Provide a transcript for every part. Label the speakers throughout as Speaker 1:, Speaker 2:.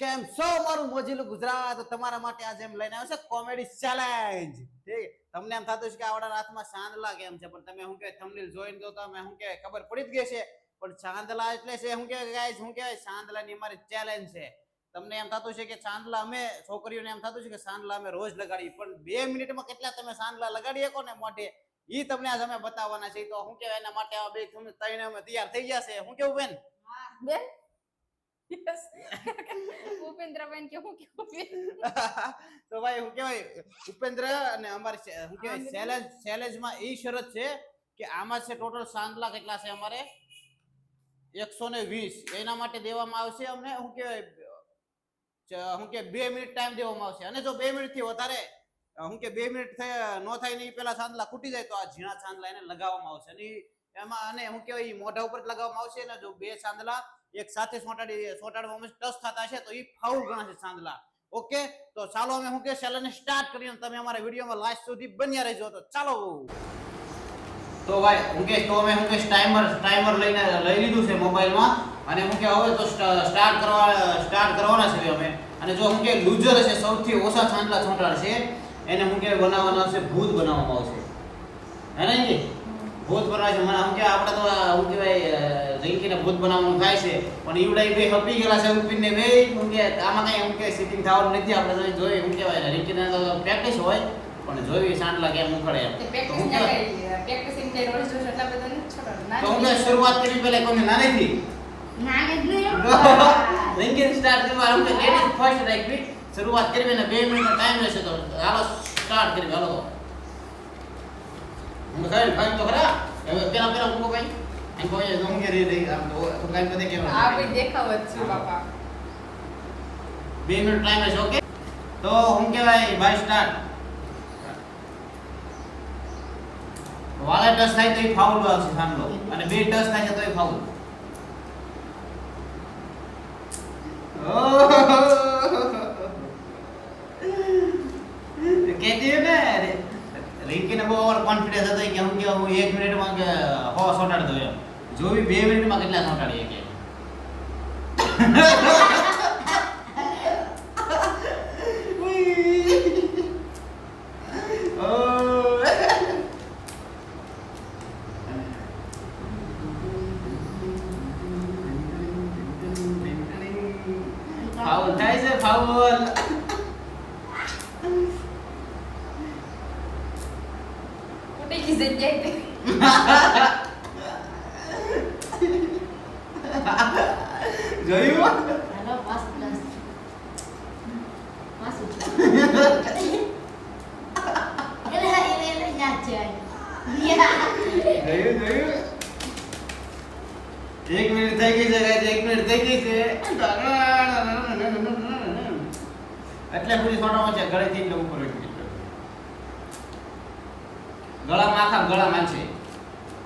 Speaker 1: કેમ છો મારું મોજીલું ગુજરાત? તમારા માટે આજે એમ લઈને આવ્યો છે કોમેડી ચેલેન્જ ઠીક? તમને એમ થતું છે કે આવડા રાતમાં ચાંદલા કેમ છે? પણ તમે શું કે થંબનેલ જોઈને તો તમે શું કે ખબર પડી જ ગઈ છે. પણ ચાંદલા એટલે છે, શું કે ગાઈસ શું કહેવાય, ચાંદલાની અમારી ચેલેન્જ છે. તમને એમ થતું છે કે ચાંદલા અમે, છોકરીઓને એમ થતું છે કે ચાંદલા અમે રોજ લગાડીએ. પણ બે મિનિટમાં કેટલા તમે ચાંદલા લગાડી શકો ને મોઢે? એ તમને આજ અમે બતાવવાના છે તો શું કહેવાય, એના માટે બે તમે ત્રણે અમે તૈયાર થઈ ગયા છે. શું કેવું બેન?
Speaker 2: બેન? Yes. ભૂપેન્દ્રબેન કે હું કેવું
Speaker 1: તો ભાઈ હું કહેવાય ઉપેન્દ્ર અને અમારી હું કહેવાય સેલેજ ચેલેન્જમાં એ શરત છે કે આમાં છે ટોટલ સાંતલા કેટલા છે અમારે એકસો ને વીસ. એના માટે દેવામાં આવશે અમને શું કહેવાય હું કે બે મિનિટ ટાઈમ દેવામાં આવશે. અને જો બે મિનિટથી વધારે હું કે બે મિનિટ થાય ન થાય ને પેલા સાંદલા ખૂટી જાય તો આ ઝીણા સાંદલા એને લગાવવામાં આવશે. અને એમાં અને શું કહેવાય મોઢા ઉપર લગાવવામાં આવશે ને જો બે સાંદલા એક સાથે સોટાડી સોટાડવામાં ટચ થતા છે તો એ ફાઉલ ગણાશે સાંદલા ઓકે? તો ચાલો અમે હું કે ચેલેન્જ સ્ટાર્ટ કરીએ તમે અમારા વિડીયોમાં લાસ્ટ સુધી બન્યા રહેજો. તો ચાલો. તો ભાઈ કે, તો અમે કે ટાઈમર ટાઈમર લઈને લઈ લીધું છે મોબાઈલમાં. અને હું કે હવે તો સ્ટાર્ટ કરવા સ્ટાર્ટ કરવાના છે અમે. અને જો હું કે લૂઝર છે સૌથી ઓછા છાંટલા છોટાડ છે એને હું કે બનાવવાના છે ભૂત બનાવવામાં આવશે. હે ને ભૂત બનાવે છે. મને હું કે આપણે તો હું કહેવાય રિંકીને ભૂત બનાવવાનું થાય છે. પણ ઈવડાઈ બે હપી ગયેલા છે ઉપીને બે. હું કે આમાં કઈ એમ કે સિટિંગ થવાનું નથી. આપણે જોઈએ. એમ કહેવાય રિંકીને તો પ્રેક્ટિસ હોય પણ જોઈ સાંટલા કેમ ઉખડે એમ.
Speaker 2: તે
Speaker 1: હું
Speaker 2: ના કરી એમ કરી
Speaker 1: શરૂઆત કરી પહેલા કોને નાનેથી
Speaker 2: નાને જ
Speaker 1: સ્ટાર્ટ કરવા હું કે લેડીઝ ફર્સ્ટ રાખવી શરૂઆત કરવી અને બે મિનિટનો ટાઈમ લેશે તો હાલો સ્ટાર્ટ કરવી હાલો હું કહે ભાઈ તો ખરા. હવે પેલા પેલા હું ભાઈ એમ કોઈ હું કે રે રે આમ તો તો કાઈ બધે
Speaker 2: આ
Speaker 1: કેવું
Speaker 2: ભાઈ દેખાવ જ છું બાપા
Speaker 1: બે મિનિટ ટાઈમ હશે ઓકે તો હું કહેવાય બાય સ્ટાર્ટ વાળા ટચ થાય તો એ ફાઉલ આવશે સાંભળો અને બે ટચ થાય તો એ ફાઉલ કહેતી હે ને રિંકીને બહુ ઓવર કોન્ફિડન્સ હતો કે હું કે હું એક મિનિટમાં કે હો સોટાડી દઉં એમ જોવી બે મિનિટમાં કેટલા સોટાડીએ કે Oh. ફાઉલ થાય છે ફાઉલ
Speaker 2: ઉડી ગઈ જગ્યાએ તે.
Speaker 1: જોયું
Speaker 3: hello Mas Plus. Masuk. Elah, elah, elah, nyajan. Ya.
Speaker 1: જોયું જોયું એક મિનિટ થઈ ગઈ છે એક મિનિટ થઈ ગઈ છે એટલે પૂરી સોનામાં છે ગળેથી એટલે ઉપર. ગળામાં આખા ગળામાં છે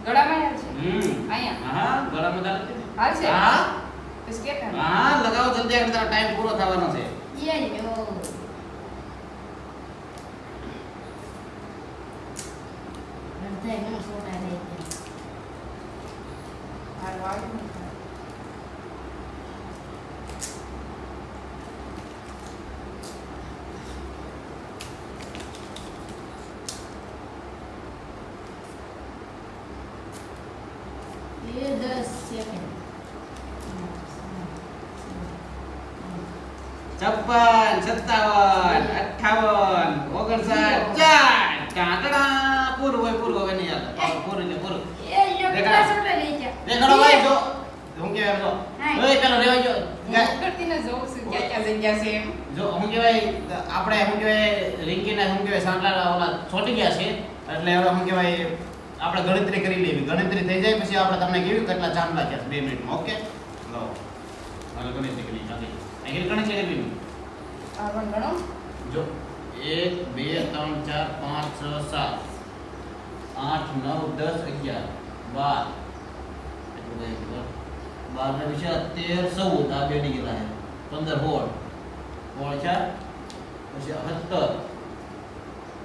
Speaker 2: ગળામાં છે
Speaker 1: હમ
Speaker 2: અહીંયા
Speaker 1: હા ગળામાં તારે છે ને?
Speaker 2: હા છે
Speaker 1: હા
Speaker 2: બસ કે કાંઈ.
Speaker 1: હા લગાવો જલ્દી આગળ તારો ટાઈમ પૂરો થવાનો છે
Speaker 3: Iya, yo. એનો memang sudah ada itu.
Speaker 2: હારું,
Speaker 1: સત્તાવન અઠાવન ઓગણસાઠ ચાર. કાકડા પૂરું હોય પૂરું હવે નહીં યાર પૂરું એટલે પૂરું.
Speaker 3: Iya, yo
Speaker 1: Dekat.
Speaker 3: kita sudah ada itu.
Speaker 1: દેખાડો ભાઈ જો. હું જો. પેલો રેવા જો
Speaker 2: હું ઉકળતીને જોઉં છું ક્યાં ક્યાં જગ્યા છે એમ.
Speaker 1: જો હું કહેવાય આપણે શું કહેવાય રિંકીને શું કહેવાય સાંટલા ઓલા છોટી ગયા છે. એટલે હવે શું કહેવાય આપણે ગણતરી કરી લેવી. ગણતરી થઈ જાય પછી આપણે તમને કેવી કેટલા ચાંદલા થયા બે મિનિટમાં ઓકે? લો. ગણતરી કરી ચાલી. અહીં ગણતરી કરી
Speaker 2: પણ ગણો
Speaker 1: જો એક બે ત્રણ ચાર પાંચ છ સાત આઠ નવ દસ અગિયાર બાર. એટલું કઈ ખબર બાર ને વિશે તેર ચૌદ આ બે ડી ગયેલા છે પંદર હોળ હોળ ચાર. પછી સત્તર.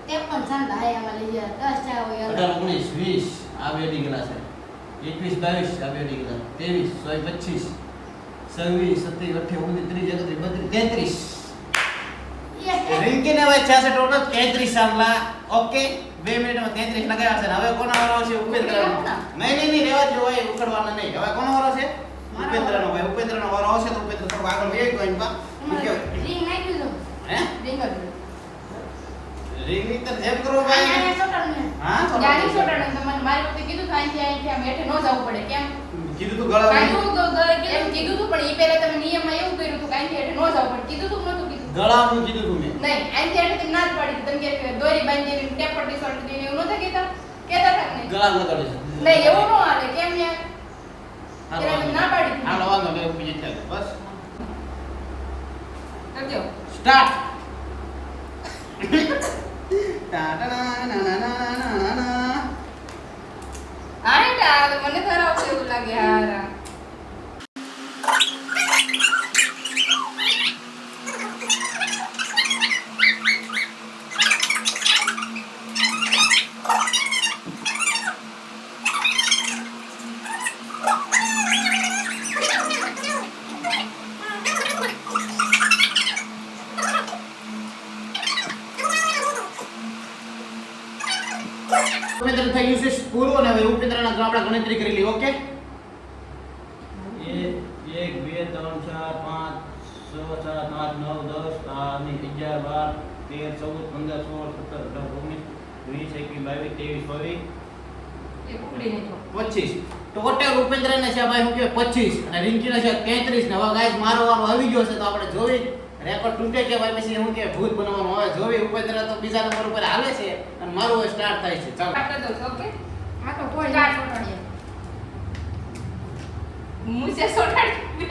Speaker 3: Dia pun santai yang Malaysia. Dah cawe ya.
Speaker 1: અઢાર ઓગણીસ વીસ આ બે ડી ગયેલા છે એકવીસ બાવીસ આ બે ડી ગયેલા ત્રેવીસ પચીસ છવ્વીસ સત્યાવીસ અઠ્યાવીસ ત્રીસ એકત્રીસ બત્રીસ તેત્રીસ. રિંકીને હવે છે છે ટોટલ તેત્રીસ સાંભળા. ઓકે 2 મિનિટમાં તેત્રીસ લગાવ્યા છે. હવે કોનો વારો છે? ઉપેન્દ્ર નહીં નહીં નહીં રેવા જો ભાઈ ઉખડવાના નહીં. હવે કોનો વારો છે? ઉપેન્દ્રનો ભાઈ ઉપેન્દ્રનો વારો આવશે તો ઉપેન્દ્ર થોડો આગળ લઈ ગયો એમ પા
Speaker 3: ring નાખ્યું તું.
Speaker 1: હે?
Speaker 2: ring જ.
Speaker 1: રિંગની તો જેમ કરો ભાઈ. હા
Speaker 2: જાણી ચોટાડે તો મારી વખતે કીધું થાય કે અહીંથી આમ ન જવું પડે. કેમ?
Speaker 1: કીધું તું ગળા
Speaker 2: કીધું તો ગળા કીધું તું પણ ઈ પહેલા તમે નિયમમાં એવું કર્યું હતું કે હેઠે ન જવું પડે. કીધું તું કીધું
Speaker 1: ગળાનું કીધું તું મેં.
Speaker 2: નહીં એમ કે એટલે ના જ પાડી. તમે કે દોરી બાંધી દઈને ટેપ પટ્ટી સોટી દઈને એવું નહોતા કેતા કેતા તક નહીં?
Speaker 1: ગળા ન છે.
Speaker 2: નહીં એવું ન આવે કેમ યાર? તમે ના પાડી
Speaker 1: હા વાંધો નહીં બીજે ચાલે બસ.
Speaker 2: કરજો.
Speaker 1: સ્ટાર્ટ ટા-ટા-ના-ના-ના-ના-ના-ના.
Speaker 2: આ હેઠે આ તો મને ધરાવશે એવું લાગે હારા
Speaker 1: ઉપેન્દ્ર થઈ ગયું છે પૂરું અને હવે ઉપેન્દ્રના ગ્રહ આપણે ગણતરી કરી લઈએ ઓકે? એક એક બે ત્રણ ચાર પાંચ છ સાત આઠ નવ દસ બાર ને અગિયાર બાર તેર ચૌદ પંદર સોળ સત્તર અઢાર ઓગણીસ વીસ એકવીસ બાવીસ ત્રેવીસ ચોવીસ.
Speaker 2: એ પકડી નહીં
Speaker 1: પચીસ. ટોટલ ઉપેન્દ્ર ને છે ભાઈ હું કે પચીસ. અને રિંકીને છે તેત્રીસ. ને હવે ગાઈસ મારો વારો આવી ગયો છે તો આપણે જોઈ રેકોર્ડ તૂટે કે ભાઈ પછી શું કે ભૂત બનવાનું હવે જોઈ ઉપેન્દ્ર તો બીજા નંબર ઉપર આવે છે અને મારું સ્ટાર્ટ થાય છે ચાલો
Speaker 2: કાઢી દઉં ઓકે
Speaker 3: આ તો કોઈ. ના ચોટાડીએ.
Speaker 2: મુસે સોટાડી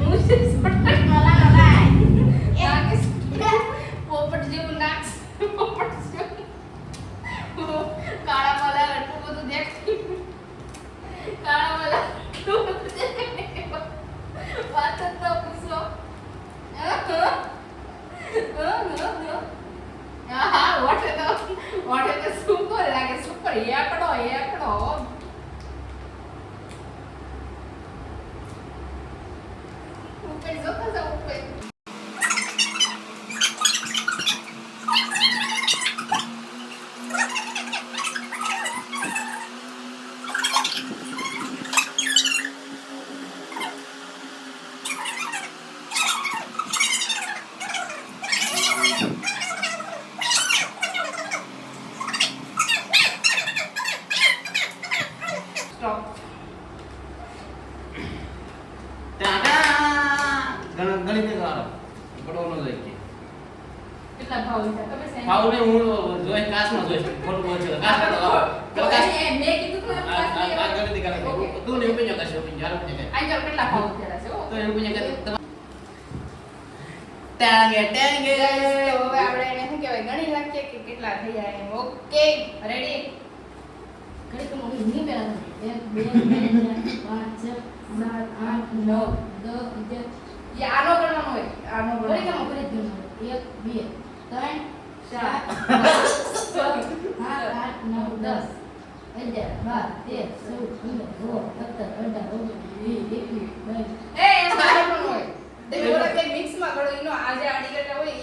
Speaker 2: મુસે સોટાડી
Speaker 1: એક વાળો પડવાનો જાય કે.
Speaker 2: કેટલા ભાવ છે તમે સેન
Speaker 1: ભાવને હું જોઈ કાસમાં જોઈશ ખોટું બોલશે તો કાસ પેલો કાસ
Speaker 2: મેં કીધું તું એમ
Speaker 1: આ આ- આ ગણિત કરે. તું ને ઉપેન્દ્ર કરશે ઉપેન્દ્ર હાલો ઉપેન્દ્ર કરે.
Speaker 2: આઈ કેટલા ભાવ થયેલા છે
Speaker 1: તો એ ઉપેન્દ્ર કરે ટાંગે ટાંગે.
Speaker 2: હવે આપણે એને શું કહેવાય? ગણી નાખીએ કે કેટલા થયા એમ. ઓકે. રેડી
Speaker 3: ઘણી તો મોઢું નહીં પહેલા તો. એક, બે, ત્રણ, ચાર, પાંચ, છ, સાત, આઠ, નવ, દસ, અગિયાર.
Speaker 2: એ આનો ગણવાનો હોય આનો ગણવાનો
Speaker 3: કરી એક, બે, ત્રણ,
Speaker 2: ચાર
Speaker 3: આઠ, નવ, દસ, અગિયાર, બાર, તેર, ચૌદ, પંદર, સોળ, સત્તર, અઢાર, ઓગણીસ, વીસ, એકવીસ, બાવીસ.
Speaker 2: એ એમ હોય. તમે બોલો કે મિક્સમાં ગણો એનો આજે આડી હોય.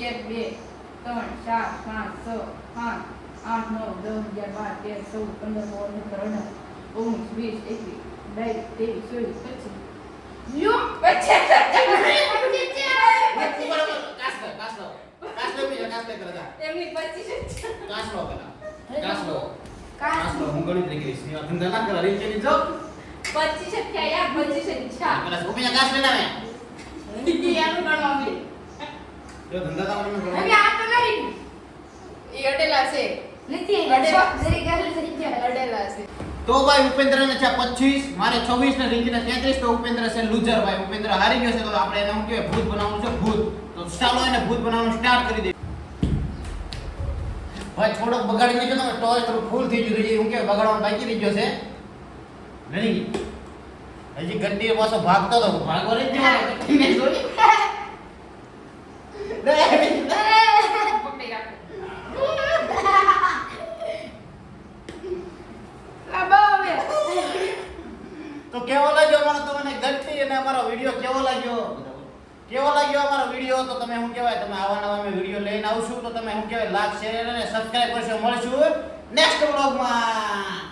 Speaker 2: એક બે ત્રણ ચાર પાંચ છ પાંચ આઠ નવ દસ અગિયાર બાર તેર ચૌદ પંદર સોળ સત્તર અઢાર ઓગણીસ વીસ એકવીસ બાવીસ ત્રેવીસ ચોવીસ પચીસ એમની પચીસ જ છે.
Speaker 1: કાસ લો પેલા કાસ લો કાસ લો હું ગણિત લઈ ગઈશ એવા ધંધા ના કરો રીંચેની જો
Speaker 2: પચીસ જ થયા યાર પચીસ જ છે
Speaker 1: પેલા ઉપેન્દ્ર કાસ લઈને આવે
Speaker 2: ઈ આનું ગણવાનું
Speaker 1: જો ધંધા તમારે ન
Speaker 3: હવે આ તો નહીં.
Speaker 2: એ અડેલા છે
Speaker 3: નથી
Speaker 2: અડે.
Speaker 3: જરી ગાલી જરી ગાલી.
Speaker 2: અડેલા છે
Speaker 1: તો ભાઈ ઉપેન્દ્ર ને છે 25 મારે 26 ને રિંકી ને 33 તો ઉપેન્દ્ર છે લૂઝર ભાઈ. ઉપેન્દ્ર હારી ગયો છે તો આપણે એને શું કહેવાય ભૂત બનાવવાનું છે ભૂત. તો ચાલો એને ભૂત બનાવવાનું સ્ટાર્ટ કરી દઈએ. ભાઈ થોડોક બગાડી દીધો ને ટોય થોડું ફૂલ થઈ ગયું. છે હું કે બગાડવાનું બાકી રહી ગયો છે. નહીં હજી ગંડી પાછો ભાગતો તો ભાગવા રહી ગયો અમારો વીડિયો કેવો લાગ્યો? કેવો લાગ્યો અમારો વીડિયો? તો તમે શું કહેવાય? તમે આવા નવા અમે વીડિયો લઈને આવશું, તો તમે શું કહેવાય? લાઈક, શેર અને સબસ્ક્રાઇબ કરશો. મળશું નેક્સ્ટ વ્લોગમાં.